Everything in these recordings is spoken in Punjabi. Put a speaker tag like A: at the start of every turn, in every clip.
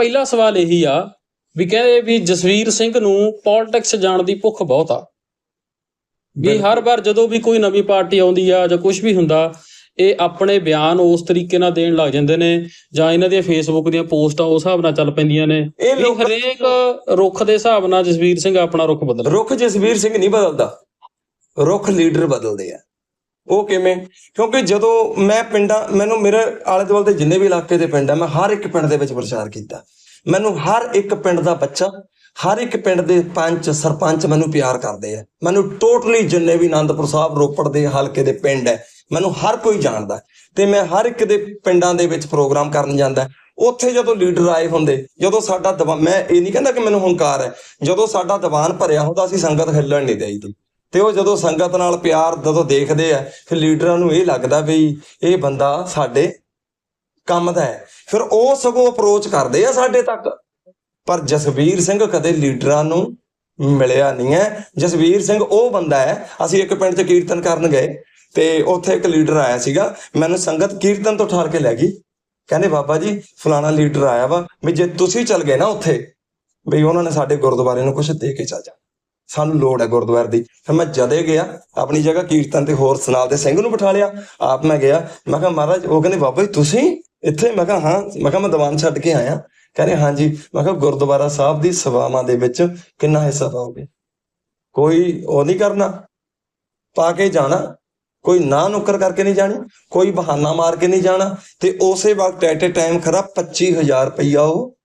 A: ਪਹਿਲਾ ਸਵਾਲ ਇਹੀ ਆ ਵੀ ਕਹਿੰਦੇ ਵੀ ਜਸਵੀਰ ਸਿੰਘ ਨੂੰ ਪੋਲਿਟਿਕਸ ਜਾਣ ਦੀ ਭੁੱਖ ਬਹੁਤ ਆ। ਵੀ ਹਰ ਵਾਰ ਜਦੋਂ ਵੀ ਕੋਈ ਨਵੀਂ ਪਾਰਟੀ ਆਉਂਦੀ ਆ ਜਾਂ ਕੁਝ ਵੀ ਹੁੰਦਾ ਇਹ ਆਪਣੇ ਬਿਆਨ ਉਸ ਤਰੀਕੇ ਨਾਲ ਦੇਣ ਲੱਗ ਜਾਂਦੇ ਨੇ ਜਾਂ ਇਹਨਾਂ ਦੀਆਂ ਫੇਸਬੁੱਕ ਦੀਆਂ ਪੋਸਟਾਂ ਉਸ ਹਿਸਾਬ ਨਾਲ ਚੱਲ ਪੈਂਦੀਆਂ ਨੇ।
B: ਇਹ
A: ਹਰੇਕ ਰੁੱਖ ਦੇ ਹਿਸਾਬ ਨਾਲ ਜਸਵੀਰ ਸਿੰਘ ਆਪਣਾ ਰੁੱਖ ਬਦਲ
B: ਰੁੱਖ ਜਸਵੀਰ ਸਿੰਘ ਨਹੀਂ ਬਦਲਦਾ। ਰੁੱਖ ਲੀਡਰ ਬਦਲਦੇ ਆ। ਉਹ ਕਿਵੇਂ? ਕਿਉਂਕਿ ਜਦੋਂ ਮੈਂ ਪਿੰਡਾਂ, ਮੈਨੂੰ ਮੇਰੇ ਆਲੇ ਦੁਆਲੇ ਦੇ ਜਿੰਨੇ ਵੀ ਇਲਾਕੇ ਦੇ ਪਿੰਡ ਆ, ਮੈਂ ਹਰ ਇੱਕ ਪਿੰਡ ਦੇ ਵਿੱਚ ਪ੍ਰਚਾਰ ਕੀਤਾ। ਮੈਨੂੰ ਹਰ ਇੱਕ ਪਿੰਡ ਦਾ ਬੱਚਾ, ਹਰ ਇੱਕ ਪਿੰਡ ਦੇ ਪੰਚ, ਸਰਪੰਚ ਮੈਨੂੰ ਪਿਆਰ ਕਰਦੇ ਆ। ਮੈਨੂੰ ਟੋਟਲੀ ਜਿੰਨੇ ਵੀ ਆਨੰਦਪੁਰ ਸਾਹਿਬ, ਰੋਪੜ ਦੇ ਹਲਕੇ ਦੇ ਪਿੰਡ ਹੈ ਮੈਨੂੰ ਹਰ ਕੋਈ ਜਾਣਦਾ। ਤੇ ਮੈਂ ਹਰ ਇੱਕ ਦੇ ਪਿੰਡਾਂ ਦੇ ਵਿੱਚ ਪ੍ਰੋਗਰਾਮ ਕਰਨ ਜਾਂਦਾ। ਉੱਥੇ ਜਦੋਂ ਲੀਡਰ ਆਏ ਹੁੰਦੇ, ਜਦੋਂ ਸਾਡਾ ਦਬਾ ਮੈਂ ਇਹ ਨਹੀਂ ਕਹਿੰਦਾ ਕਿ ਮੈਨੂੰ ਹੰਕਾਰ ਹੈ ਜਦੋਂ ਸਾਡਾ ਦੀਵਾਨ ਭਰਿਆ ਹੁੰਦਾ, ਅਸੀਂ ਸੰਗਤ ਹਿੱਲਣ ਨਹੀਂ ਦੇਈਦੀ। ਤੇ ਉਹ ਜਦੋਂ ਸੰਗਤ ਨਾਲ ਪਿਆਰ ਜਦੋਂ ਦੇਖਦੇ ਆ, ਫਿਰ ਲੀਡਰਾਂ ਨੂੰ ਇਹ ਲੱਗਦਾ ਵੀ ਇਹ ਬੰਦਾ ਸਾਡੇ ਕੰਮ ਦਾ ਹੈ। ਫਿਰ ਉਹ ਸਗੋਂ ਅਪਰੋਚ ਕਰਦੇ ਆ ਸਾਡੇ ਤੱਕ। ਪਰ ਜਸਵੀਰ ਸਿੰਘ ਕਦੇ ਲੀਡਰਾਂ ਨੂੰ ਮਿਲਿਆ ਨਹੀਂ ਹੈ। ਜਸਵੀਰ ਸਿੰਘ ਉਹ ਬੰਦਾ ਹੈ, ਅਸੀਂ ਇੱਕ ਪਿੰਡ 'ਚ ਕੀਰਤਨ ਕਰਨ ਗਏ ਤੇ ਉੱਥੇ ਇੱਕ ਲੀਡਰ ਆਇਆ ਸੀਗਾ। ਮੈਨੂੰ ਸੰਗਤ ਕੀਰਤਨ ਤੋਂ ਠਾਰ ਕੇ ਲੈ ਗਈ। ਕਹਿੰਦੇ, ਬਾਬਾ ਜੀ, ਫਲਾਣਾ ਲੀਡਰ ਆਇਆ ਵਾ ਵੀ ਜੇ ਤੁਸੀਂ ਚੱਲ ਗਏ ਨਾ ਉੱਥੇ, ਵੀ ਉਹਨਾਂ ਨੇ ਸਾਡੇ ਗੁਰਦੁਆਰੇ ਨੂੰ ਕੁਝ ਦੇ ਕੇ ਚੱਲ ਜਾ ਸਾਨੂੰ ਲੋੜ ਹੈ ਗੁਰਦੁਆਰੇ ਦੀ। ਫਿਰ ਮੈਂ ਜਦੇ ਗਿਆ, ਆਪਣੀ ਜਗ੍ਹਾ ਕੀਰਤਨ ਤੇ ਹੋਰ ਸੁਨਾਲ ਦੇ ਸਿੰਘ ਨੂੰ ਬਿਠਾ ਲਿਆ। ਆਪ ਮੈਂ ਗਿਆ, ਮੈਂ ਕਿਹਾ, ਮਹਾਰਾਜ, ਉਹ ਕਹਿੰਦੇ, ਬਾਬਾ ਜੀ, ਤੁਸੀਂ ਇੱਥੇ? ਮੈਂ ਕਿਹਾ, ਹਾਂ। ਮੈਂ ਕਿਹਾ, ਮੈਂ ਦੀਵਾਨ ਛੱਡ ਕੇ ਆਇਆ। ਕਹਿੰਦੇ, ਹਾਂਜੀ। ਮੈਂ ਕਿਹਾ, ਗੁਰਦੁਆਰਾ ਸਾਹਿਬ ਦੀ ਸੇਵਾਵਾਂ ਦੇ ਵਿੱਚ ਕਿੰਨਾ ਹਿੱਸਾ ਪਾਓਗੇ? ਕੋਈ ਉਹ ਨਹੀਂ ਕਰਨਾ। ਪਾ ਕੇ ਜਾਣਾ। ਕੋਈ ਨਾ ਨੁੱਕਰ ਕਰਕੇ ਨਹੀਂ ਜਾਣੀ। ਕੋਈ ਬਹਾਨਾ ਮਾਰ ਕੇ ਨਹੀਂ ਜਾਣਾ। ਤੇ ਉਸੇ ਵਕਤ, ਐਟ ਅ ਟਾਈਮ ਖਰਾ 25000 ਰੁਪਈਆ ਉਹ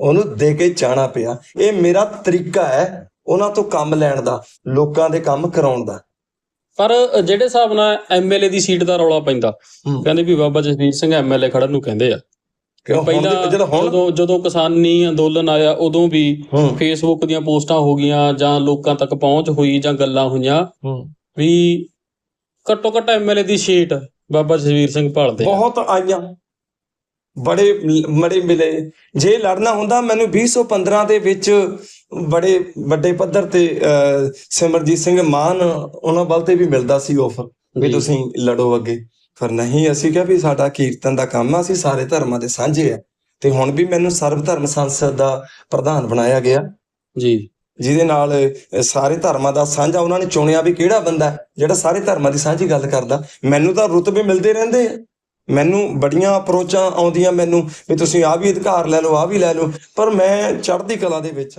B: ਉਹਨੂੰ ਦੇ ਕੇ ਜਾਣਾ ਪਿਆ। ਇਹ ਮੇਰਾ ਤਰੀਕਾ ਹੈ। ਉਹਨਾਂ ਤੋਂ ਕੰਮ ਲੈਣ ਦਾ ਲੋਕਾਂ ਦੇ ਕੰਮ ਕਰਾਉਣ ਦਾ।
A: ਪਰ ਜਿਹੜੇ ਹਿਸਾਬ ਨਾਲ ਐਮਐਲਏ ਦੀ ਸੀਟ ਦਾ ਰੌਲਾ ਪੈਂਦਾ। ਕਹਿੰਦੇ ਵੀ ਬਾਬਾ ਜਸਵੀਰ ਸਿੰਘ ਐਮਐਲਏ ਖੜਨ ਨੂੰ ਕਹਿੰਦੇ ਆ। ਪਹਿਲਾਂ
B: ਜਦੋਂ
A: ਜਦੋਂ ਕਿਸਾਨੀ ਅੰਦੋਲਨ ਆਇਆ ਉਦੋਂ ਵੀ ਫੇਸਬੁੱਕ ਦੀਆਂ ਪੋਸਟਾਂ ਹੋ ਗਈਆਂ ਜਾਂ ਲੋਕਾਂ ਤੱਕ ਪਹੁੰਚ ਹੋਈ ਜਾਂ ਗੱਲਾਂ ਹੋਈਆਂ ਵੀ ਘੱਟੋ ਘੱਟ ਐਮਐਲਏ ਦੀ ਸੀਟ ਬਾਬਾ ਜਸਵੀਰ ਸਿੰਘ ਭਾਲਦੇ।
B: ਬਹੁਤ ਆਈਆਂ। ਬੜੇ ਮੜੇ ਮਿਲੇ। ਜੇ ਲੜਨਾ ਹੁੰਦਾ ਮੈਨੂੰ 2015 ਦੇ ਵਿੱਚ ਬੜੇ ਵੱਡੇ ਪੱਧਰ ਤੇ ਸਿਮਰਜੀਤ ਸਿੰਘ ਮਾਨ ਉਹਨਾਂ ਵੱਲ ਤੇ ਵੀ ਮਿਲਦਾ ਸੀ ਆਫਰ ਵੀ। ਤੁਸੀਂ ਲੜੋ ਅੱਗੇ। ਪਰ ਨਹੀਂ ਅਸੀਂ ਕਿਹਾ ਵੀ ਸਾਡਾ ਕੀਰਤਨ ਦਾ ਕੰਮ ਆ ਅਸੀਂ ਸਾਰੇ ਧਰਮਾਂ ਦੇ ਸਾਂਝੇ ਆ। ਤੇ ਹੁਣ ਵੀ ਮੈਨੂੰ ਸਰਬ ਧਰਮ ਸੰਸਦ ਦਾ ਪ੍ਰਧਾਨ ਬਣਾਇਆ ਗਿਆ।
A: ਜੀ।
B: ਜਿਹਦੇ ਨਾਲ ਸਾਰੇ ਧਰਮਾਂ ਦਾ ਸਾਂਝਾ ਉਹਨਾਂ ਨੇ ਚੁਣਿਆ ਵੀ ਕਿਹੜਾ ਬੰਦਾ ਜਿਹੜਾ ਸਾਰੇ ਧਰਮਾਂ ਦੀ ਸਾਂਝੀ ਗੱਲ ਕਰਦਾ। ਮੈਨੂੰ ਤਾਂ ਰੁਤਬੇ ਮਿਲਦੇ ਰਹਿੰਦੇ ਆ। ਮੈਨੂੰ ਬੜੀਆਂ ਅਪਰੋਚਾਂ ਆਉਂਦੀਆਂ ਮੈਨੂੰ ਵੀ ਤੁਸੀਂ ਆ ਵੀ ਅਧਿਕਾਰ ਲੈ ਲਓ ਆ ਵੀ ਲੈ ਲਓ। ਪਰ ਮੈਂ ਚੜ੍ਹਦੀ ਕਲਾ ਦੇ ਵਿੱਚ ਆ